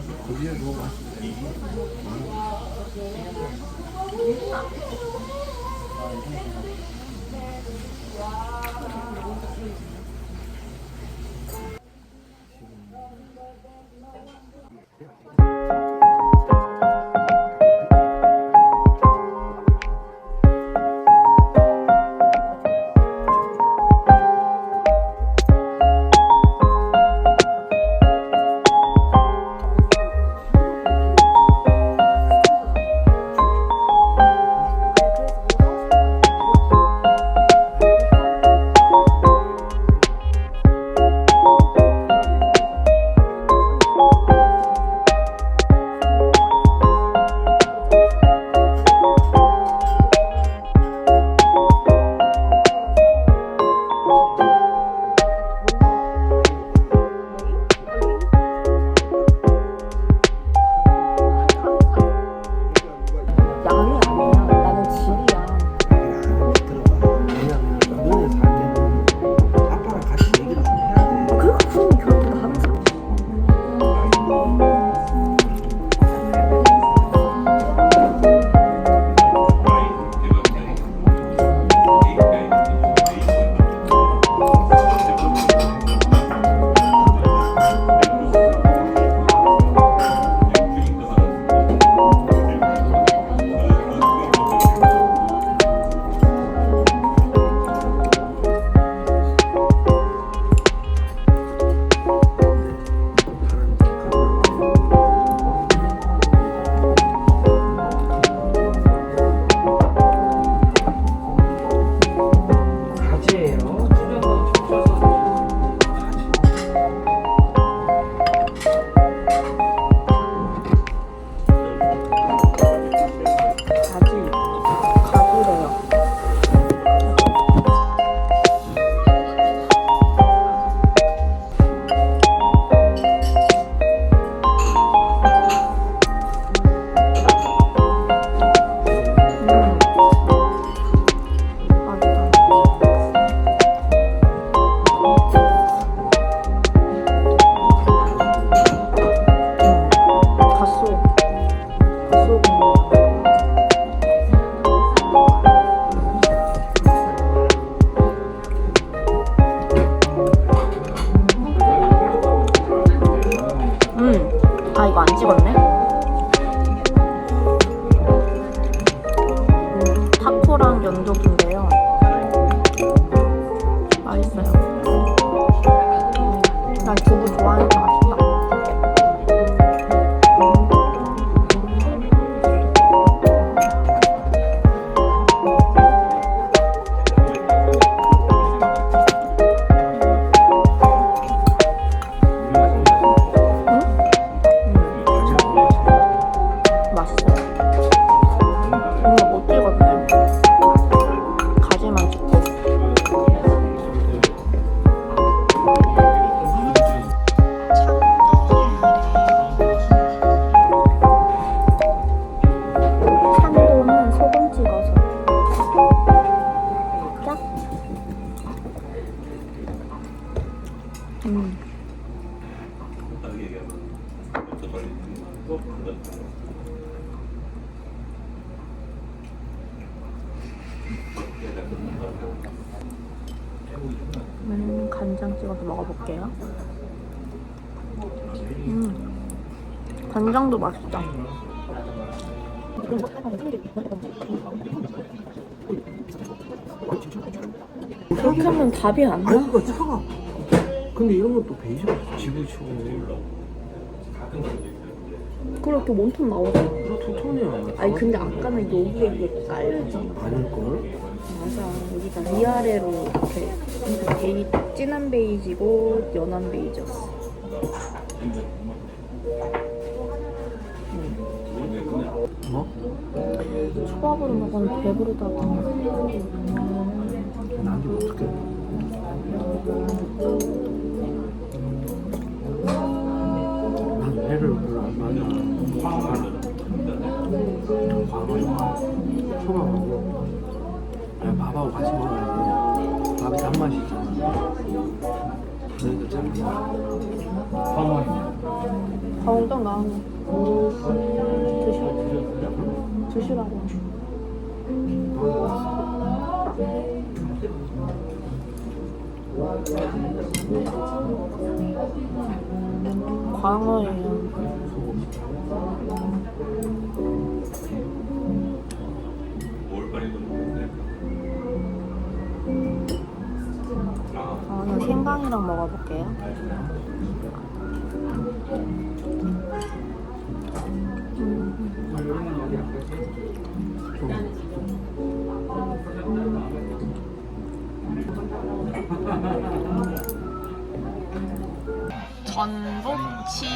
거기에 좋은 거 양이 음, 간장 찍어서 먹어볼게요. 음, 간장도 맛있다. 그렇게 하면 답이 안 나. 그거 차가. 근데 이런 것도 베이지가 집을 치고 그렇게 몸통 나오잖아. 두 톤이야. 아니 근데 아까는 여기에 이게 깔려있잖아. 아닐걸? 맞아. 여기가 위아래로 이렇게 베이, 진한 베이지고 연한 베이지였어. 뭐? 초밥으로 먹으면 배부르다고. 난좀 어떡해. 난 회를 별로 안 좋아 초밥하고 그냥 밥하고 같이 먹어야지 밥이 단맛이 있잖아 저희도 잼 강원도 나오네. 드시, 드시라고. 광어예요. 생강이랑 먹어볼게요. 전복치.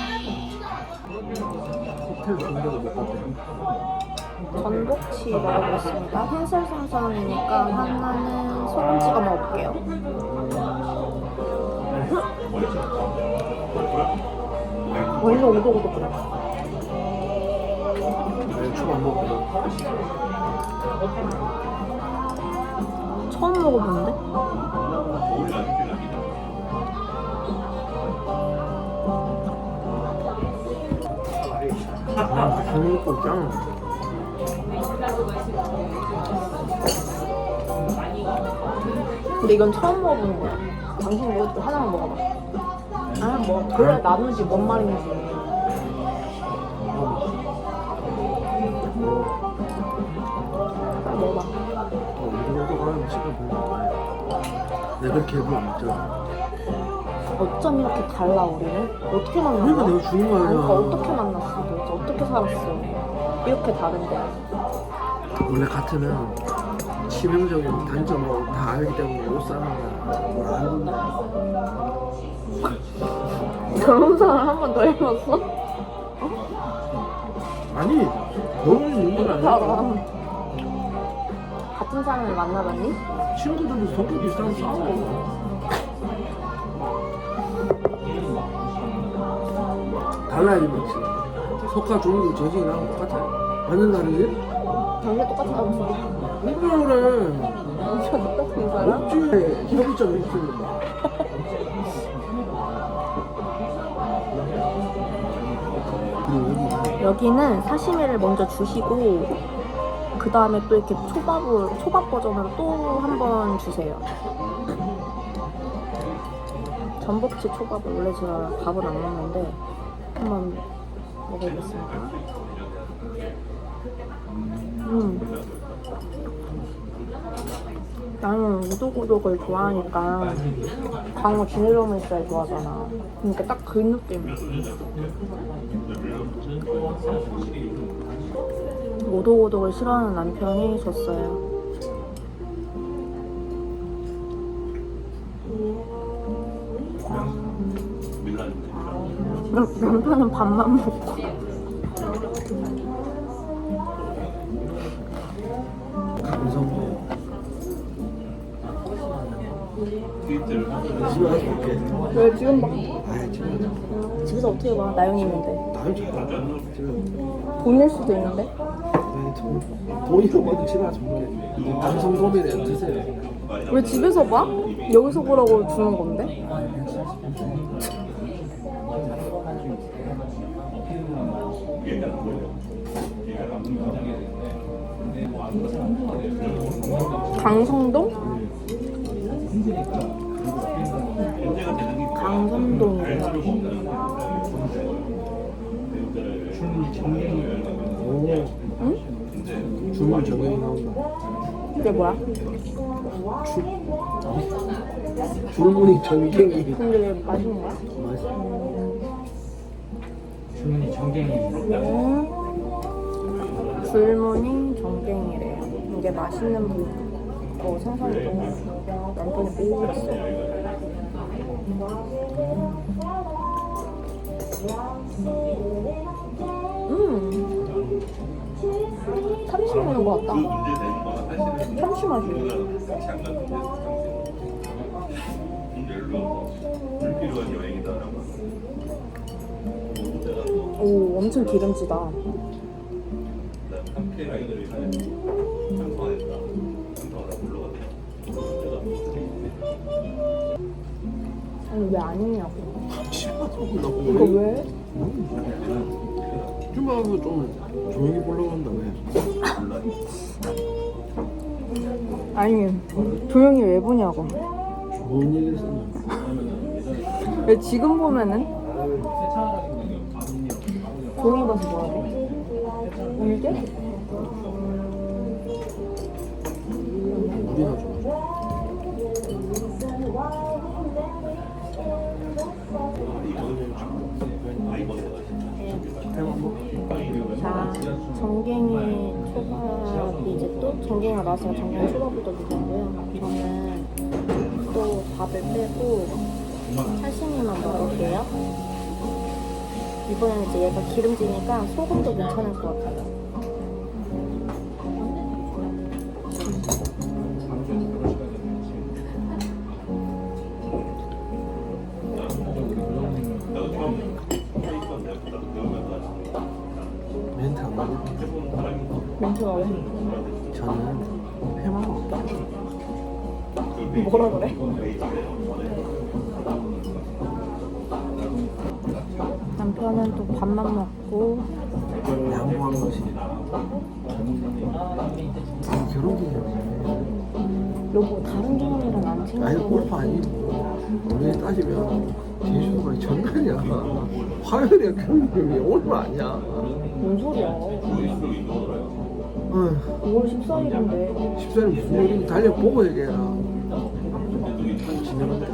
전복치 먹어보겠습니다. 흰살 생선이니까 하나는 소금 찍어 먹어볼게요. 원래 오독오독 네, 초밥 먹고 처음 먹어보는데? 아 중국 짱 근데 이건 처음 먹어보는 거야. 당신 때 하나만 먹어봐. 아, 뭐, 그래, 나누지, 뭔 말인지. 먹어봐. 어, 이 내가 개불 안 먹잖아 어쩜 이렇게 달라, 우리는? 어떻게 만났어? 그러니까 내가 주는 거 아니, 그러니까 어떻게 만났어? 도대체 어떻게 살았어? 이렇게 다른데. 원래 같으면 치명적인 단점을 다 알기 때문에 못 사는 거야 뭘안 된다 결혼생활 한번 더 해봤어? 아니 너무 있는 건 아니야. 같은 사람을 만나봤니? 친구들도 성격 비슷한 싸워 달라야 되겠지 속화 좋은 거 재질이 나랑 똑같아 완전 다르지? 당신 똑같은 사람 없어. 그래 엄청 똑같은 사람? 없지 협의점 있으니까 그리고 여기는 사시미를 먼저 주시고 그 다음에 또 이렇게 초밥을 초밥 버전으로 또 한 번 주세요. 전복치 초밥을 원래 제가 밥은 안 먹는데 한번 먹어보겠습니다. 나는 우독우독을 좋아하니까 광어 지느러미살 좋아하잖아. 그러니까 딱 그 느낌. 오독오독을 싫어하는 남편이 줬어요. 남- 남편은 밥만 먹고 집에 가서 볼게 왜 지금 막? 아이 집에 집에서 어떻게 봐? 나영이 있는데. 나를 잘하 집에 보낼 수도 있는데? 네, 돈, 돈이 없어도 집에 가서 볼게 도배를 드세요. 왜 집에서 봐? 여기서 보라고 주는 건데? 강성동? 나온다 그게 뭐야? 주, 줄무늬 전갱이 근데 왜 맛있는 거야? 맛있어 주문이 전갱입니다. 음, 줄무늬 전갱이래요. 이게 맛있는 부, 거 생선이고 남편이 보고 그랬어요. 음, 참치 먹는 거 같다. 참치 맛이. 오, 엄청 기름지다. 아니 왜 아니냐고. 나 이거 왜? 주말도 좀 조용히 보려고 한다 왜? 아니 조용히 왜 보냐고. 뭔 얘기 했었나? 왜 지금 보면은 조용히 봐서 뭐하게? 울게? 정갱이가 나서 정갱이 초밥부터 먹었고요. 저는 또 밥을 빼고 사시미만 먹을게요. 이번에는 이제 얘가 기름지니까 소금도 괜찮을 것 같아요. 멘트 안 먹을 멘트가 왜? 저는 회만 먹다. 뭐라 그래? 남편은 또 밥만 먹고 양보한 것이 결혼 기념이네. 여보 다른 기념이랑 안 아니 골프 아니고. 우리 따지면 제주도가 전날이야. 화요일이야 결혼 기념이 오늘 아니야? 뭔 소리야? 어휴 5월 14일인데. 14일 무슨 일인지 달려보고 얘기해라. 진행한다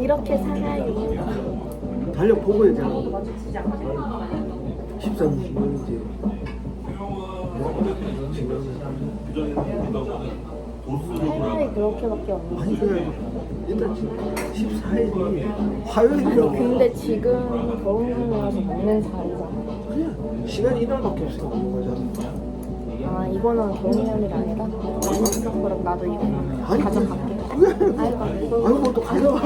이렇게 살아요. 달려보고 얘기하라. 14일 무슨 일인지. 살아이 그렇게밖에 없는 아니 그냥 일단 14일이 화요일이라고 근데 지금 결혼기념이라서 먹는 살이잖아. 그냥 시간이 이날밖에 없어 거잖아 아 이거는 아니라? 알겠어. 그럼 나도 이거 아니, 가져갈게. 아이고 이거 아이고 또 가져가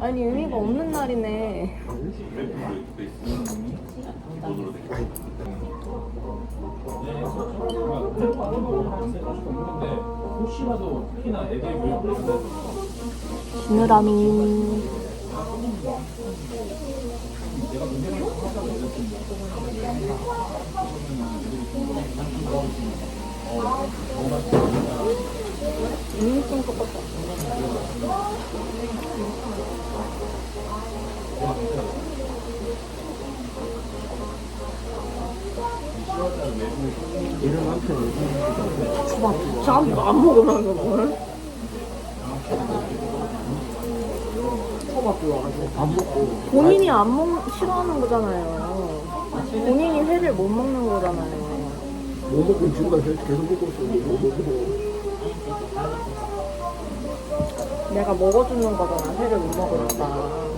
아니 의미가 없는 날이네. 혹시라도 특히나 애들 뭐 지느러미. 음, 좀. 이런 남편이 초밥도 잠안 먹으라는 걸? 초밥도 와가지고 밥 먹고 본인이 안 먹, 싫어하는 거잖아요. 본인이 회를 못 먹는 거잖아요. 뭐 먹고 지금까지 계속 먹고 있어 뭐 먹고 내가 먹어주는 거잖아, 회를 못 먹으니까.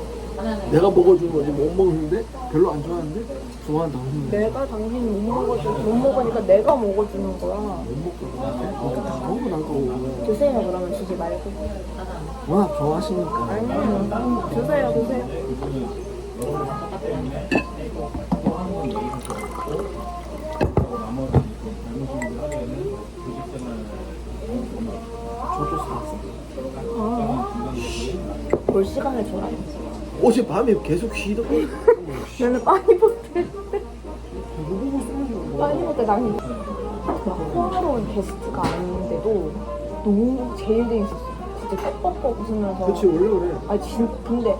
내가 먹어준 거지 못 먹는데 별로 안 좋아하는데 좋아한다 하면 내가 당신이 못 먹어주, 못 먹으니까 내가 먹어주는 거야. 못 먹거든 이렇게 다 먹고 난 거고 드세요, 그러면 주지 말고. 워낙 좋아하시니까 아니요, 드세요, 드세요. 저도 사왔어 어. 볼 시간을 줘라. 어제 밤에 계속 쉬더니 나는 빠니 못해. 빠니 못해. 막 호화로운 게스트가 아닌데도 너무 제일 재밌었어. 진짜 뻑뻑뻑 웃으면서. 그렇지 원래 그래 아 진 근데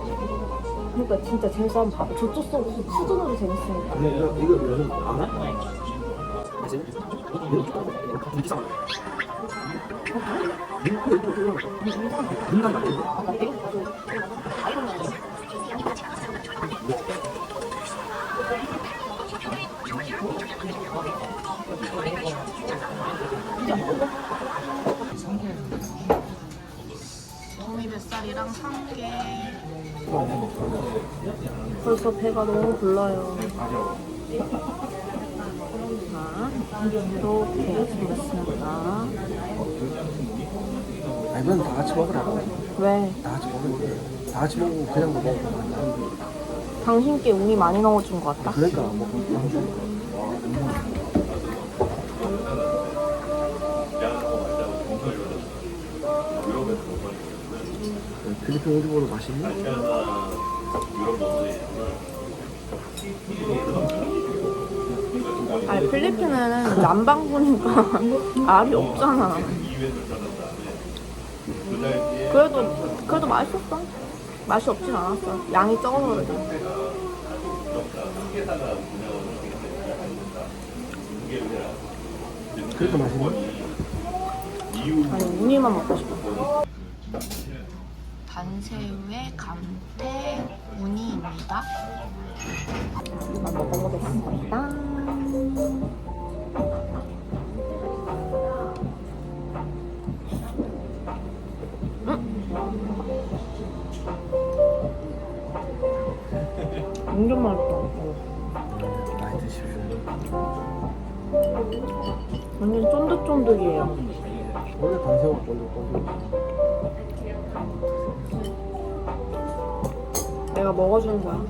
그러니까 진짜 봐봐 저쪽 서 수준으로 재밌으니까 근데 이거 이거 요즘 알아? 동이 벌써 배가 너무 불러요. 자 이렇게 생겼습니다. 아니면 다 같이 먹으라 왜? 다 같이 먹으면 다 같이 먹고 그냥 먹어 당신께 운이 많이 넣어준 것 같다? 그러니까 뭐양 필리핀 오리고는 맛있니? 아니 필리핀은 남방구니까 알이 없잖아. 그래도 그래도 맛있었어. 맛이 없진 않았어. 양이 적어서 그러지. 그렇게 맛있니? 아니 우니만 먹고 싶어. 단새우의 감태 우니입니다. 이거 먹어보겠습니다. 음. 완전 맛있다. 많이 드십시오. 완전 쫀득쫀득이에요. 원래 단새우가 쫀득쫀득. 내가 먹어주는 거야.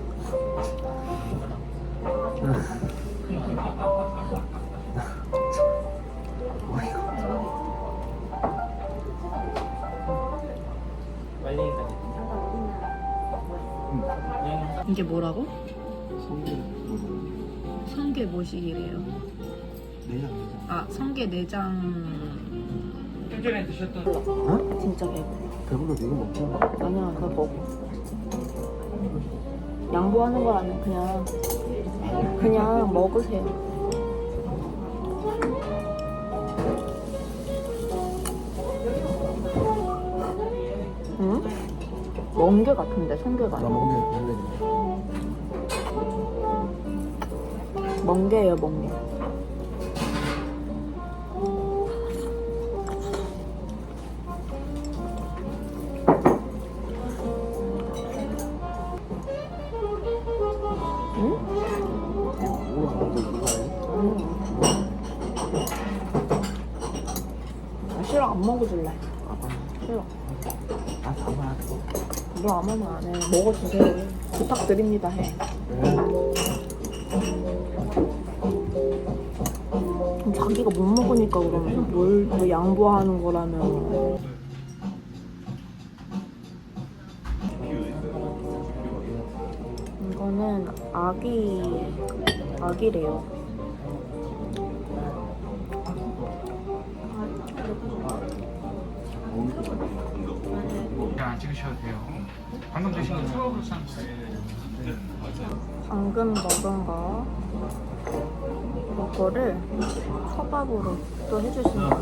이게 뭐라고? 성게 모식이래요. 내장. 아, 성게 내장. 어? 진짜 배고. 배불러 이거 먹자. 아니야, 그거 먹어. 양보하는 거 아니야, 그냥. 그냥 먹으세요. 응? 멍게 같은데, 성게가 나 아니야. 먹는 먹는. 멍게예요, 멍게. 안 먹어줄래. 싫어. 아 담아. 뭐 아무나 안 해. 먹어주세요. 부탁드립니다 해. 그럼 자기가 못 먹으니까 그러면 뭘, 뭘 양보하는 거라면. 이거는 아기 아기래요. 안 찍으셔도 돼요. 방금 드신 건 초밥으로 싼 방금 먹은 거 이거를 초밥으로 또 해주신다.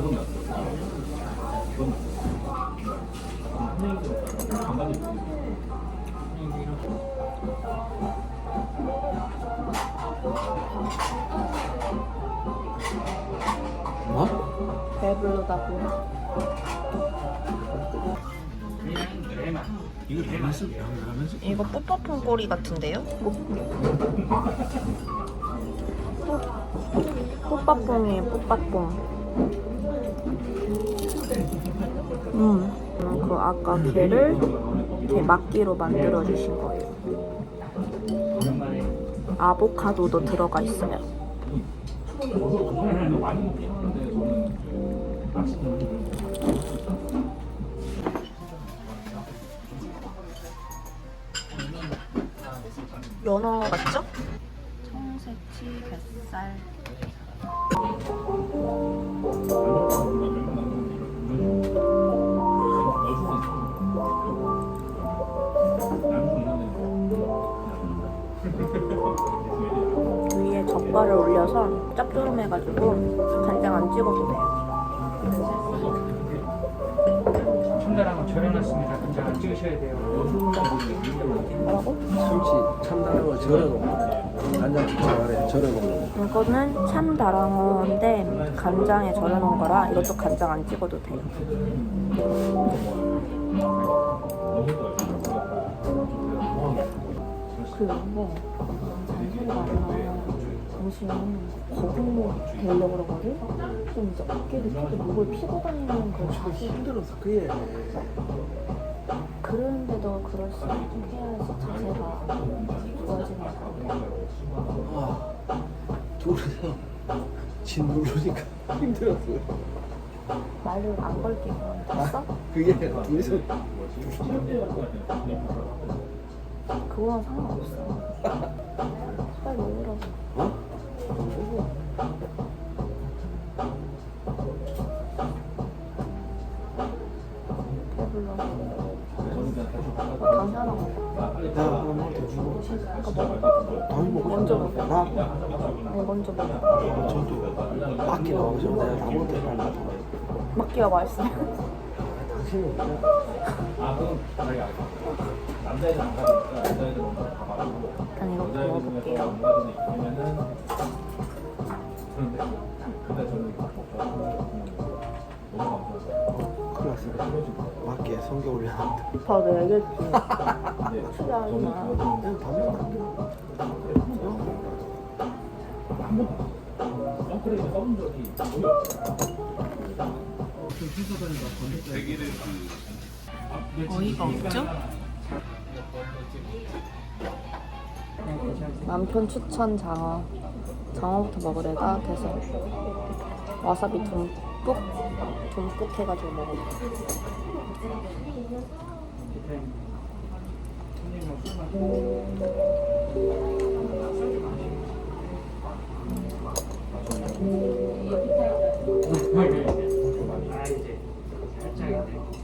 뭐? 배부르다고. 이거 라면스 라면스. 이거 뽀뽀폰 꼬리 같은데요? 뽀빠뽕이에요, 뽀빠뽕. 음, 그 아까 게를 이렇게 막기로 만들어 주신 거예요. 아보카도도 들어가 있어요. 연어 같죠? 청새치 뱃살. 위에 젓갈을 올려서 짭조름해가지고 간장 안 찍어도 돼요. 거 절여놨습니다. 간장 안 찍으셔야 돼요. 뭐라고? 참치 참다랑어 절여놓은 거. 간장 잘해 절여놓은 거. 이거는 참 다랑어인데 간장에 절여놓은 거라 이것도 간장 안 찍어도 돼요. 그리고 아니라 당신 거북목 되려고 그러거든? 좀 이제 어깨를 피고 목을 피고 다니는 그 자세 힘들어서 그게 그런데도 그럴 수 해야지 자세가 좋아지는 것 같아. 와, 아, 둘이서 진 누르니까 힘들었어. 말을 안 걸게. 됐어? 그게 둘이서 그거랑 상관없어. 빨리 먹으라고. 어? 네, 먼저 먹어. 저도 밖에 나오죠 내가 다 먹을 때까지 막기가 맛있어. 당신은 그냥 아 그럼. 남자애들 안 가니까 남자애들 먼저 가봐가지고 일단 먹어볼게요. 그런데 근데 저는 이거 너무 큰일 났어 밖에 성게 내가 얘기했지. 근데 저는 마. 그거 그냥 밥 먹어 한 번도 선크림을 써본 적이 거의 없어요. 어이가 없죠? 남편 추천 장어. 장어부터 먹으래다 그래서 와사비 듬뿍 듬뿍 해가지고 먹어. 음. 아 이제 살짝 이제.